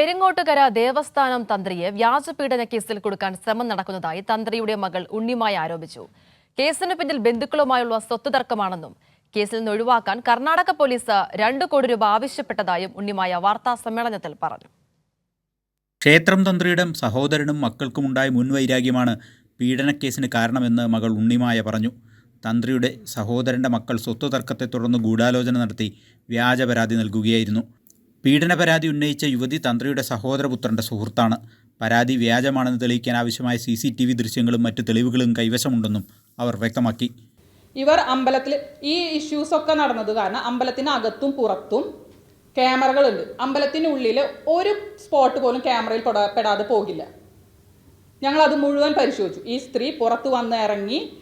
പെരിങ്ങോട്ടുകര ദേവസ്ഥാനം തന്ത്രിയെ വ്യാജപീഡന കേസിൽ കൊടുക്കാൻ ശ്രമം നടക്കുന്നതായി തന്ത്രിയുടെ മകൾ ഉണ്ണിമായി ആരോപിച്ചു. കേസിന് പിന്നിൽ ബന്ധുക്കളുമായുള്ള സ്വത്ത് തർക്കമാണെന്നും കേസിൽ നിന്ന് ഒഴിവാക്കാൻ കർണാടക പോലീസ് രണ്ടു കോടി രൂപ ആവശ്യപ്പെട്ടതായും ഉണ്ണിമായ വാർത്താ സമ്മേളനത്തിൽ പറഞ്ഞു. ക്ഷേത്രം തന്ത്രിയുടെ സഹോദരനും മക്കൾക്കും മക്കൾക്കുമുണ്ടായ മുൻവൈരാഗ്യമാണ് പീഡനക്കേസിന് കാരണമെന്ന് മകൾ ഉണ്ണിമായ പറഞ്ഞു. തന്ത്രിയുടെ സഹോദരന്റെ മക്കൾ സ്വത്ത് തർക്കത്തെ തുടർന്ന് ഗൂഢാലോചന നടത്തി വ്യാജ പരാതി നൽകുകയായിരുന്നു. പീഡന പരാതി ഉന്നയിച്ച യുവതി തന്ത്രിയുടെ സഹോദരപുത്രന്റെ സുഹൃത്താണ്. പരാതി വ്യാജമാണെന്ന് തെളിയിക്കാൻ ആവശ്യമായ സി സി ടി വി ദൃശ്യങ്ങളും മറ്റ് തെളിവുകളും കൈവശമുണ്ടെന്നും അവർ വ്യക്തമാക്കി. ഇവർ അമ്പലത്തിൽ ഈ ഇഷ്യൂസ് ഒക്കെ നടന്നത് കാരണം അമ്പലത്തിനകത്തും പുറത്തും ക്യാമറകളുണ്ട്. അമ്പലത്തിനുള്ളിൽ ഒരു സ്പോട്ട് പോലും ക്യാമറയിൽ പെടാ- പെടാതെ പോകില്ല. ഞങ്ങൾ അത് മുഴുവൻ പരിശോധിച്ചു. ഈ സ്ത്രീ പുറത്ത് വന്ന് ഇറങ്ങി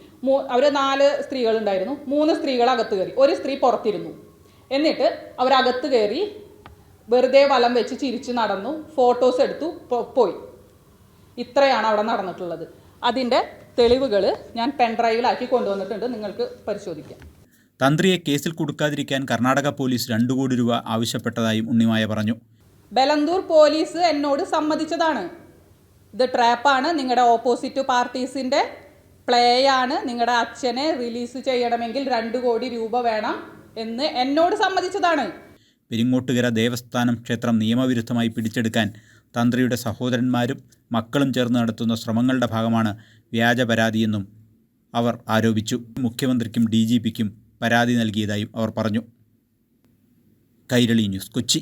അവർ നാല് സ്ത്രീകളുണ്ടായിരുന്നു. മൂന്ന് സ്ത്രീകൾ അകത്ത് കയറി. ഒരു സ്ത്രീ പുറത്തിരുന്നു. എന്നിട്ട് അവരകത്ത് കയറി വെറുതെ വലം വെച്ച് ചിരിച്ച് നടന്നു ഫോട്ടോസ് എടുത്തു പോയി. ഇത്രയാണ് അവിടെ നടന്നിട്ടുള്ളത്. അതിന്റെ തെളിവുകൾ ഞാൻ പെൻഡ്രൈവിലാക്കി കൊണ്ടുവന്നിട്ടുണ്ട്. നിങ്ങൾക്ക് പരിശോധിക്കാം. തന്ത്രിയെ കേസിൽ കൊടുക്കാതിരിക്കാൻ കർണാടക പോലീസ് രണ്ടു കോടി രൂപ ആവശ്യപ്പെട്ടതായും ഉണ്ണിമായ പറഞ്ഞു. ബലന്തൂർ പോലീസ് എന്നോട് സമ്മതിച്ചതാണ്. ഇത് ട്രാപ്പാണ്. നിങ്ങളുടെ ഓപ്പോസിറ്റ് പാർട്ടീസിന്റെ പ്ലേ ആണ് നിങ്ങളുടെ അച്ഛനെ റിലീസ് ചെയ്യണമെങ്കിൽ രണ്ട് കോടി രൂപ വേണം എന്ന് എന്നോട് സമ്മതിച്ചതാണ്. പെരിങ്ങോട്ടുകര ദേവസ്ഥാനം ക്ഷേത്രം നിയമവിരുദ്ധമായി പിടിച്ചെടുക്കാൻ തന്ത്രിയുടെ സഹോദരന്മാരും മക്കളും ചേർന്ന് നടത്തുന്ന ശ്രമങ്ങളുടെ ഭാഗമാണ് വ്യാജ പരാതിയെന്നും അവർ ആരോപിച്ചു. മുഖ്യമന്ത്രിക്കും ഡി ജി പിക്കും പരാതി നൽകിയതായും അവർ പറഞ്ഞു. കൈരളി ന്യൂസ് കൊച്ചി.